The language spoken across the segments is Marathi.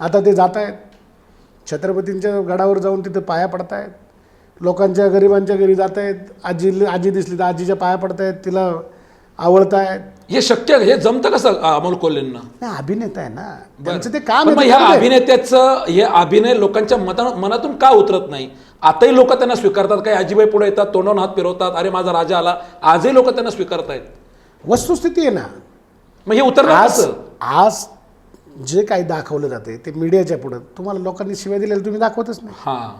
आता ते जात आहेत छत्रपतींच्या गडावर जाऊन तिथं पाया पडतायत. लोकांच्या गरिबांच्या घरी जात आहेत आजी आजी दिसली तर आजीच्या पाया पडतायत. तिला आवडतायत हे शक्य हे जमतं कसं अमोल कोल्हेंना? नाही अभिनेता आहे ना. त्यांचं ते काम पण मग ह्या. अभिनेत्याचं हे अभिनय लोकांच्या मता मनातून का उतरत नाही? आताही लोक त्यांना स्वीकारतात. काही आजीबाई पुढे येतात तोंडावून हात फिरवतात. अरे माझा राजा आला. आजही लोक त्यांना स्वीकारत आहेत वस्तुस्थिती आहे ना. मग हे उतरणार आज कसं? आज जे काही दाखवलं जाते ते मीडियाच्या पुढं. तुम्हाला लोकांनी शिवाय दिलेलं तुम्ही दाखवतच नाही. हा.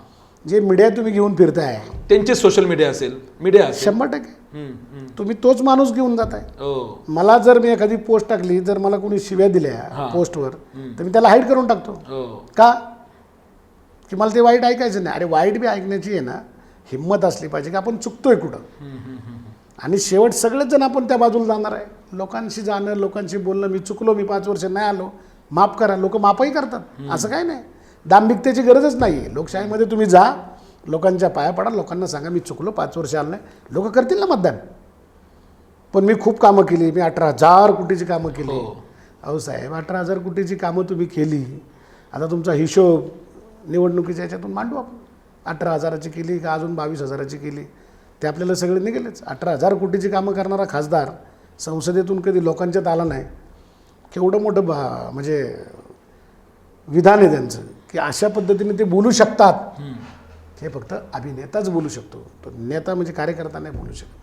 जे मीडिया तुम्ही घेऊन फिरताय. त्यांचे सोशल मीडिया असेल मीडिया असेल. शंभर टक्के. हम्म, हम्म. तुम्ही तोच माणूस घेऊन जाताय. हो. मला जर मी एखादी पोस्ट टाकली जर मला कोणी शिव्या दिल्या पोस्टवर तर मी त्याला हाईड करून टाकतो. हो. का? की मला ते वाईट ऐकायचं नाही. अरे वाईट बी ऐकण्याची आहे ना हिंमत असली पाहिजे की आपण चुकतोय कुठं. आणि शेवट सगळेच जण आपण त्या बाजूला जाणार आहे. लोकांशी जाणं लोकांशी बोलणं मी चुकलो मी पाच वर्ष नाही आलो. माफ करा लोक माफही करतात. असं काय नाही. दांभिकतेची गरजच नाही आहे लोकशाहीमध्ये तुम्ही जा लोकांच्या पाया पडा लोकांना सांगा मी चुकलो पाच वर्ष आलो नाही. लोक करतील ना मतदान. पण मी खूप कामं केली. मी अठरा हजार कोटीची कामं केली. हो. अहो साहेब अठरा हजार कोटीची कामं तुम्ही केली. आता तुमचा हिशोब निवडणुकीच्या याच्यातून मांडू आपण. अठरा हजाराची केली का अजून बावीस हजाराची केली? ते आपल्याला सगळे निघेलच. अठरा हजार कोटीची कामं करणारा खासदार संसदेतून कधी लोकांच्यात आला नाही. केवढं मोठं बा म्हणजे विधान आहे त्यांचं की अशा पद्धतीने ते बोलू शकतात. हे फक्त अभिनेताच बोलू शकतो. तो नेता म्हणजे कार्यकर्ता नाही बोलू शकत.